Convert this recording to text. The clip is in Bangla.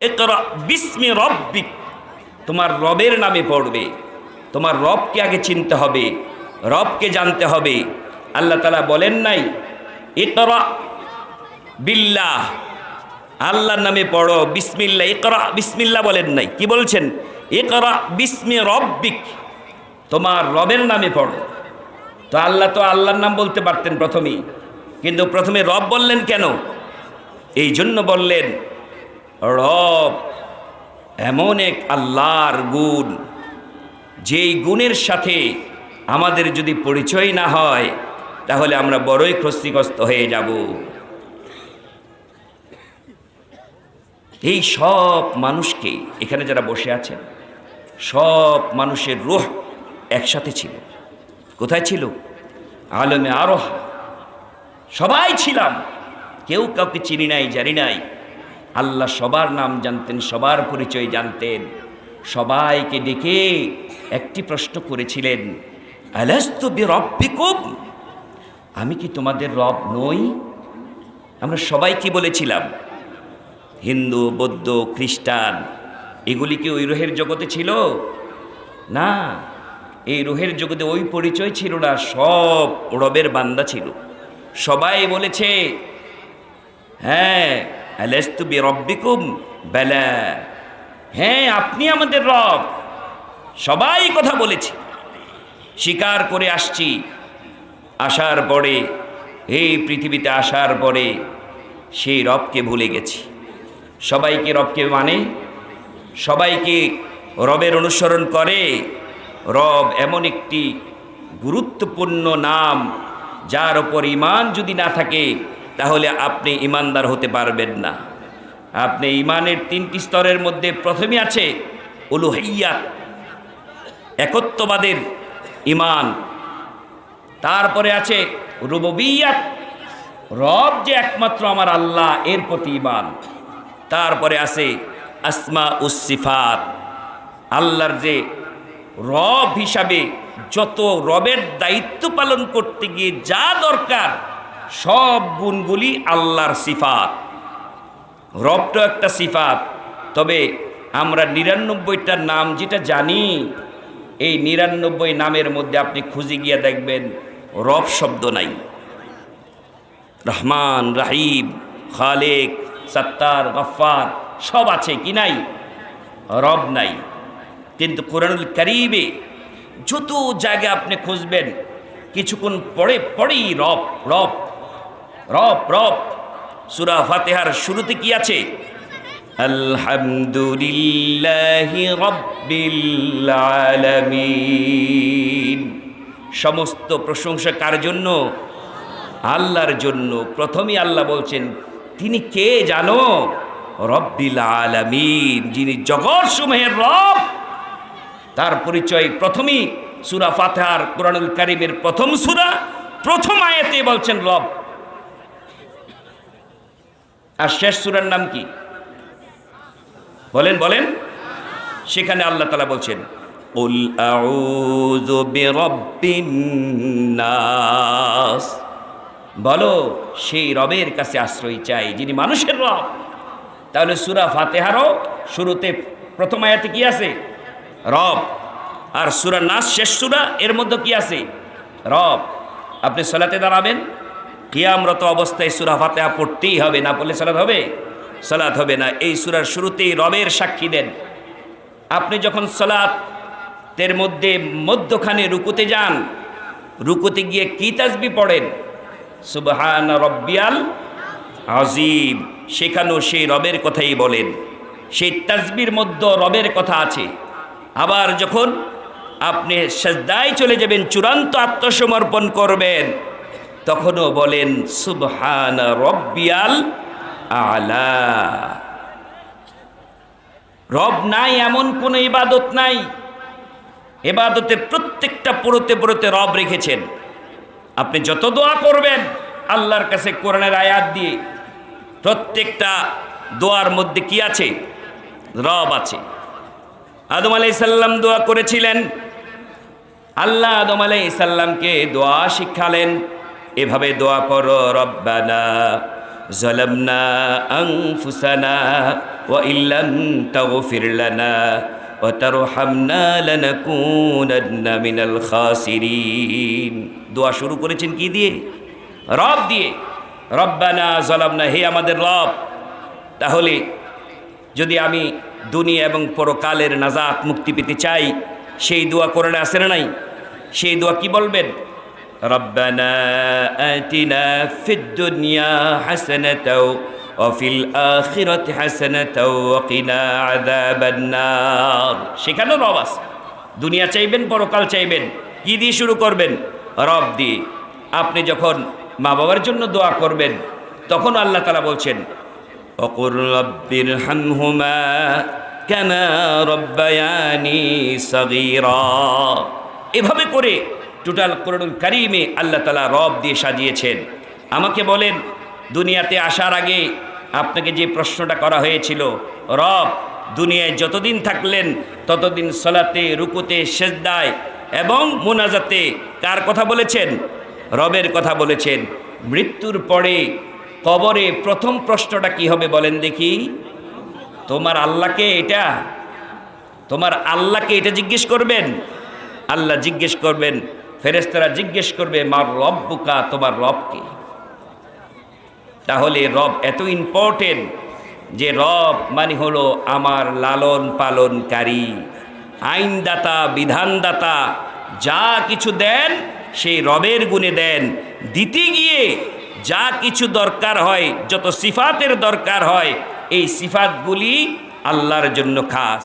একরা বিস্মি রব্বিক। তোমার রবের নামে পড়বে। তোমার রবকে আগে চিনতে হবে, রবকে জানতে হবে। আল্লাহ তালা বলেন নাই একরা বিল্লাহ। আল্লাহর নামে পড়ো বিসমিল্লা একরা বিসমিল্লা বলেন নাই। কি বলছেন? একরা বিস্মি রব্বিক। তোমার রবের নামে পড়ো। তো আল্লাহ তো আল্লাহর নাম বলতে পারতেন প্রথমেই। কিন্তু প্রথমে রব বললেন কেন? এই জন্য বললেন রব, এমন এক আল্লাহর গুণ, যেই গুণের সাথে আমাদের যদি পরিচয় না হয়, তাহলে আমরা বড়ই ক্ষতিগ্রস্ত হয়ে যাব। এই সব মানুষকে, এখানে যারা বসে আছেন, সব মানুষের রুহ একসাথে ছিল। কোথায় ছিল? আলমে আরোহ। সবাই ছিলাম। কেউ কাউকে চিনি নাই, জানি নাই। আল্লাহ সবার নাম জানতেন, সবার পরিচয় জানতেন। সবাইকে ডেকে একটি প্রশ্ন করেছিলেন আমি কি তোমাদের রব নই? আমরা সবাই কি বলেছিলাম, হিন্দু, বৌদ্ধ, খ্রিস্টান, এগুলি কি ওই রোহের জগতে ছিল? না, এই রোহের জগতে ওই পরিচয় ছিল না, সব রবের বান্দা ছিল। সবাই বলেছে হ্যাঁ হ্যাঁ আপনি আমাদের রব। সবাই কথা বলেছে। স্বীকার করে আসছি। আসার পরে, এই পৃথিবীতে আসার পরে সেই রবকে ভুলে গেছি। সবাইকে রবকে মানে? সবাইকে রবের অনুসরণ করে। রব এমন একটি গুরুত্বপূর্ণ নাম, যার ওপর ইমান যদি না থাকে তাহলে আপনি ইমানদার হতে পারবেন না। আপনি ইমানের তিনটি স্তরের মধ্যে প্রথমে আছে উলুহাইয়া একত্ববাদের ইমান। তারপরে আছে রুববিয়াত, রব যে একমাত্র আমার আল্লাহ, এর প্রতি ইমান। তারপরে আছে আসমা উসিফাত আল্লাহর যে রব হিসাবে যত রবের দায়িত্ব পালন করতে গিয়ে যা দরকার সব গুণগুলি আল্লাহর সিফাত। রবটা একটা সিফাত। তবে আমরা নিরানব্বইটার নাম যেটা জানি, এই নিরানব্বই নামের মধ্যে আপনি খুঁজে গিয়ে দেখবেন রব শব্দ নাই। রহমান রাহিব খালেক, সত্তার গফার সব আছে কি নাই? রব নাই। কিন্তু কোরআনুল করিবে যত জায়গা আপনি খুঁজবেন, কিছুক্ষণ পরে পরেই রব রব রব রব, সুরা ফাতেহার শুরুতে কি আছে? আলহামদুলিল্লাহ সমস্ত প্রশংসা কার জন্য? আল্লাহর জন্য। প্রথমেই আল্লাহ বলছেন, তিনি কে জানো? রব্বিল আলামিন, যিনি জগৎ সমূহের রব। তার পরিচয় প্রথমেই সুরা ফাতেহার কোরআনুল কারিমের প্রথম সুরা, প্রথম আয়াতে বলছেন রব। আর শেষ সুরার নাম কি? বলেন বলেন। সেখানে আল্লাহ তালা বলছেন নাস। বলো, সেই রবের কাছে আশ্রয় চাই, যিনি মানুষের রব। তাহলে সুরা ফাতেহারও শুরুতে প্রথম আয়াতে কি আছে? রব। আর সুরা নাস শেষ সুরা, এর মধ্যে কি আছে? রব। আপনি সালাতে দাঁড়াবেন। কিয়ামরত অবস্থায় সুরা ফাতেহা পড়তেই হবে না পড়লে সালাত হবে? সালাত হবে না। এই সুরার শুরুতেই রবের সাক্ষী দেন। আপনি যখন সালাতের মধ্যে মধ্যখানে রুকুতে যান, রুকুতে গিয়ে কি তাজবি পড়েন? সুবহান রব্বিয়াল আজিম সেখানেও সেই রবের কথাই বলেন। সেই তাজবির মধ্যে রবের কথা আছে। আবার যখন আপনি সেজদায় চলে যাবেন, চূড়ান্ত আত্মসমর্পণ করবেন তখনও বলেন, সুবহান রব্বিয়াল আলা। রব নাই, এমন কোনো ইবাদত নাই। এবাদতের প্রত্যেকটা পড়তে পড়তে রব রেখেছেন। আপনি যত দোয়া করবেন, আল্লাহর কাছে কোরআনের আয়াত দিয়ে প্রত্যেকটা দোয়ার মধ্যে কি আছে? রব আছে। আদম আলাইসাল্লাম দোয়া করেছিলেন। আল্লাহ আদম আলাই আলাইসাল্লামকে দোয়া শিখালেন। এভাবে দোয়া করো, রব্বানা জলমনা আংফুসানা ও ইল্লাম তাগফির লানা ওয়া তারহামনা লানাকুনান্না মিনাল খাসিরিন। দোয়া শুরু করেছেন কি দিয়ে? রব দিয়ে। রব্বানা জলমনা, হে আমাদের রব, তাহলে যদি আমি দুনিয়া এবং পরকালের নাজাত মুক্তি পেতে চাই, সেই দোয়া করে আসেন নাই? সেই দোয়া কি বলবেন? রব্বানা আতিনা ফিদ দুনিয়া হাসানাতাও وفي الآخرة حسنة وقنا عذاب النار সেখানেও রব আছে দুনিয়া চাইবেন পরকাল চাইবেন কি দিয়ে শুরু করবেন রব দিয়ে আপনি যখন মা বাবার জন্য দোয়া করবেন তখন আল্লাহ তালা বলছেন وقل رب ارحمهما كما ربياني صغيرا এভাবে করে টোটাল করুন কারিমে আল্লাহ তালা রব দিয়ে সাজিয়েছেন। আমাকে বলেন, দুনিয়াতে আসার আগে আপনাকে যে প্রশ্নটা করা হয়েছিল, রব, দুনিয়ায় যতদিন থাকলেন ততদিন সলাতে, রুকুতে, সেজদায় এবং মোনাজাতে কার কথা বলেছেন? রবের কথা বলেছেন। মৃত্যুর পরে কবরে প্রথম প্রশ্নটা কি হবে বলেন দেখি। তোমার আল্লাহকে এটা, তোমার আল্লাহকে এটা জিজ্ঞেস করবেন? আল্লাহ জিজ্ঞেস করবেন ফেরেস্তারা জিজ্ঞেস করবে, মার রব্বুকা, তোমার রবকে তাহলে রব এত ইম্পর্টেন্ট যে রব মানে হলো আমার লালন পালনকারী, আইনদাতা, বিধানদাতা, যা কিছু দেন সেই রবের গুণে দেন। দিতে গিয়ে যা কিছু দরকার হয়, যত সিফাতের দরকার হয়, এই সিফাতগুলি আল্লাহর জন্য খাস।